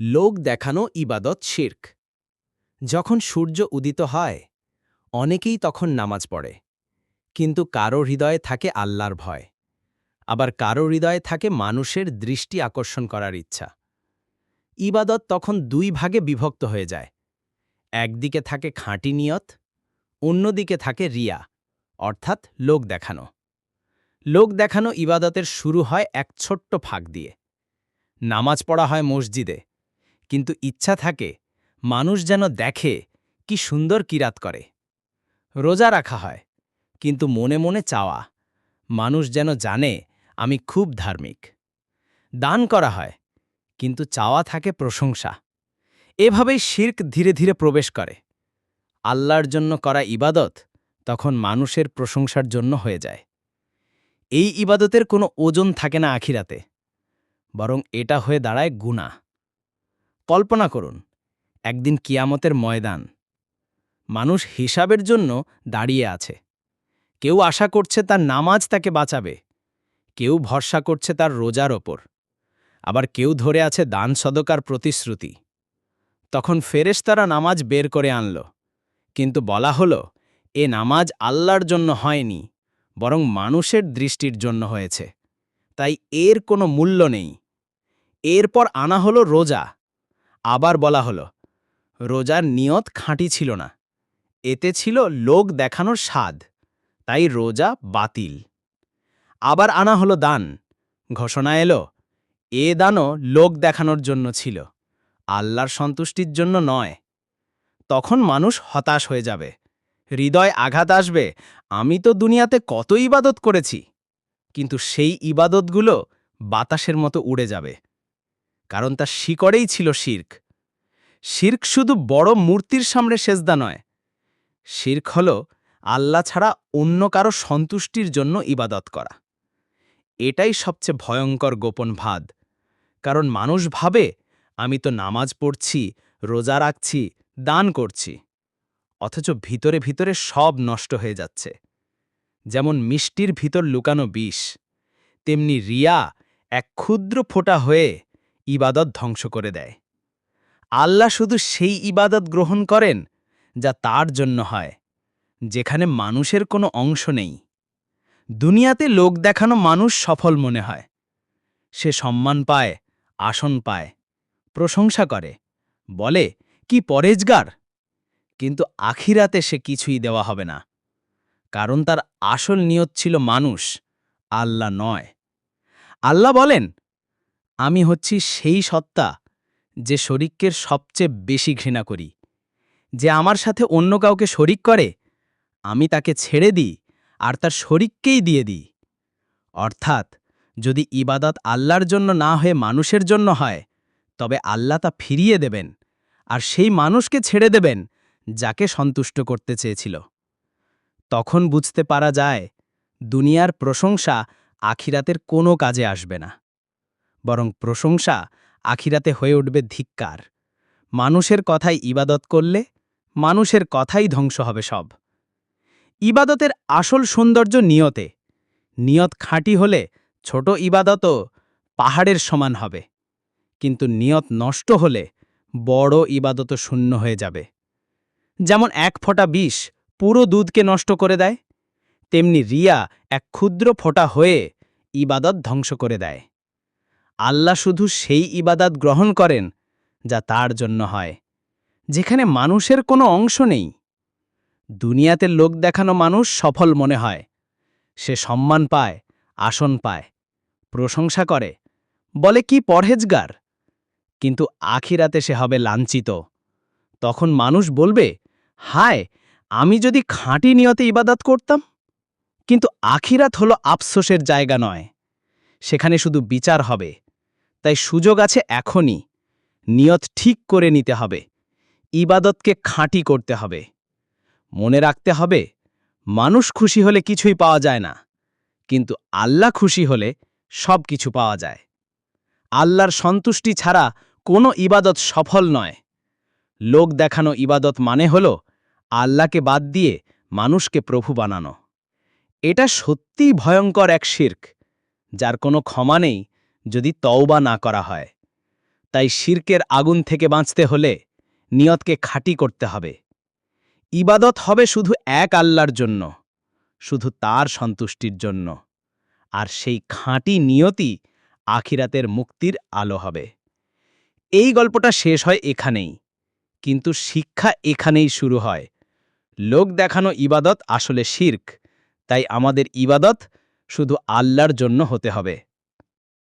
লোক দেখানো ইবাদত শির্ক। যখন সূর্য উদিত হয়, অনেকেই তখন নামাজ পড়ে। কিন্তু কারও হৃদয়ে থাকে আল্লাহর ভয়। আবার কারও হৃদয়ে থাকে মানুষের দৃষ্টি আকর্ষণ করার ইচ্ছা। ইবাদত তখন দুই ভাগে বিভক্ত হয়ে যায়। একদিকে থাকে খাঁটি নিয়ত, অন্যদিকে থাকে রিয়া, অর্থাৎ লোক দেখানো। লোক দেখানো ইবাদতের শুরু হয় এক ছোট্ট ফাঁক দিয়ে। নামাজ পড়া হয় মসজিদে কিন্তু ইচ্ছা থাকে, মানুষ যেন দেখে কি সুন্দর কিরাত করে। রোজা রাখা হয়, কিন্তু মনে মনে চাওয়া, মানুষ যেন জানে আমি খুব ধার্মিক। দান করা হয়, কিন্তু চাওয়া থাকে প্রশংসা। এভাবেই শির্ক ধীরে ধীরে প্রবেশ করে। আল্লাহর জন্য করা ইবাদত তখন মানুষের প্রশংসার জন্য হয়ে যায়। এই ইবাদতের কোনো ওজন থাকে না আখিরাতে, বরং এটা হয়ে দাঁড়ায় গুণা কল্পনা করুন, একদিন কিয়ামতের ময়দান। মানুষ হিসাবের জন্য দাঁড়িয়ে আছে। কেউ আশা করছে তার নামাজ তাকে বাঁচাবে, কেউ ভরসা করছে তার রোজার ওপর। আবার কেউ ধরে আছে দান সদকার প্রতিশ্রুতি। তখন ফেরেশতারা নামাজ বের করে আনল, কিন্তু বলা হলো, এ নামাজ আল্লাহর জন্য হয়নি, বরং মানুষের দৃষ্টির জন্য হয়েছে। তাই এর কোনো মূল্য নেই। এরপর আনা হলো রোজা। আবার বলা হলো, রোজার নিয়ত খাঁটি ছিল না। এতে ছিল লোক দেখানোর স্বাদ, তাই রোজা বাতিল। আবার আনা হলো দান। ঘোষণা এলো, এ দানও লোক দেখানোর জন্য ছিল, আল্লাহর সন্তুষ্টির জন্য নয়। তখন মানুষ হতাশ হয়ে যাবে। হৃদয় আঘাত আসবে, আমি তো দুনিয়াতে কত ইবাদত করেছি। কিন্তু সেই ইবাদতগুলো বাতাসের মতো উড়ে যাবে। কারণ তার শিকড়েই ছিল শির্ক। শির্ক শুধু বড় মূর্তির সামনে সেজদা নয়। শির্ক হল আল্লাহ ছাড়া অন্য কারও সন্তুষ্টির জন্য ইবাদত করা। এটাই সবচেয়ে ভয়ঙ্কর গোপন ভাদ। কারণ মানুষ ভাবে, আমি তো নামাজ পড়ছি, রোজা রাখছি, দান করছি। অথচ ভিতরে ভিতরে সব নষ্ট হয়ে যাচ্ছে। যেমন মিষ্টির ভিতর লুকানো বিষ, তেমনি রিয়া এক ক্ষুদ্র ফোঁটা হয়ে ইবাদত ধ্বংস করে দেয়। আল্লাহ শুধু সেই ইবাদত গ্রহণ করেন যা তার জন্য হয়, যেখানে মানুষের কোনো অংশ নেই। দুনিয়াতে লোক দেখানো মানুষ সফল মনে হয়। সে সম্মান পায়, আসন পায়, প্রশংসা করে, বলে, কি পরেজগার! কিন্তু আখিরাতে সে কিছুই দেওয়া হবে না, কারণ তার আসল নিয়ত ছিল মানুষ, আল্লাহ নয়। আল্লাহ বলেন আমি হচ্ছি সেই সত্তা যে শরিককের সবচেয়ে বেশি ঘৃণা করি। যে আমার সাথে অন্য কাউকে শরিক করে, আমি তাকে ছেড়ে দিই আর তার শরিককেই দিয়ে দিই। অর্থাৎ, যদি ইবাদত আল্লাহর জন্য না হয়ে মানুষের জন্য হয়, তবে আল্লাহ তা ফিরিয়ে দেবেন আর সেই মানুষকে ছেড়ে দেবেন যাকে সন্তুষ্ট করতে চেয়েছিল। তখন বুঝতে পারা যায়, দুনিয়ার প্রশংসা আখিরাতের কোনো কাজে আসবে না। বরং প্রশংসা আখিরাতে হয়ে উঠবে ধিক্কার। মানুষের কথাই ইবাদত করলে মানুষের কথাই ধ্বংস হবে সব। ইবাদতের আসল সৌন্দর্য নিয়তে। নিয়ত খাঁটি হলে ছোট ইবাদতও পাহাড়ের সমান হবে। কিন্তু নিয়ত নষ্ট হলে বড় ইবাদত শূন্য হয়ে যাবে। যেমন এক ফোঁটা বিষ পুরো দুধকে নষ্ট করে দেয়, তেমনি রিয়া এক ক্ষুদ্র ফোঁটা হয়ে ইবাদত ধ্বংস করে দেয়। আল্লাহ শুধু সেই ইবাদাত গ্রহণ করেন, যা তার জন্য হয়। যেখানে মানুষের কোনো অংশ নেই। দুনিয়াতে লোক দেখানো মানুষ সফল মনে হয়। সে সম্মান পায়, আসন পায়, প্রশংসা করে, বলে কি পরহেজগার? কিন্তু আখিরাতে সে হবে লাঞ্ছিত। তখন মানুষ বলবে, হায়, আমি যদি খাঁটি নিয়তে ইবাদত করতাম? কিন্তু আখিরাত হলো আফসোসের জায়গা নয়। সেখানে শুধু বিচার হবে। তাই সুযোগ আছে এখনই। নিয়ত ঠিক করে নিতে হবে। ইবাদতকে খাঁটি করতে হবে। মনে রাখতে হবে, মানুষ খুশি হলে কিছুই পাওয়া যায় না, কিন্তু আল্লাহ খুশি হলে সব কিছু পাওয়া যায়। আল্লাহর সন্তুষ্টি ছাড়া কোনো ইবাদত সফল নয়। লোক দেখানো ইবাদত মানে হল আল্লাহকে বাদ দিয়ে মানুষকে প্রভু বানানো। এটা সত্যিই ভয়ঙ্কর এক শির্ক, যার কোনো ক্ষমা নেই যদি তওবা না করা হয়। তাই শির্কের আগুন থেকে বাঁচতে হলে নিয়তকে খাঁটি করতে হবে। ইবাদত হবে শুধু এক আল্লাহর জন্য, শুধু তার সন্তুষ্টির জন্য। আর সেই খাঁটি নিয়তি আখিরাতের মুক্তির আলো হবে। এই গল্পটা শেষ হয় এখানেই, কিন্তু শিক্ষা এখানেই শুরু হয়। লোক দেখানো ইবাদত আসলে শির্ক, তাই আমাদের ইবাদত শুধু আল্লাহর জন্য হতে হবে।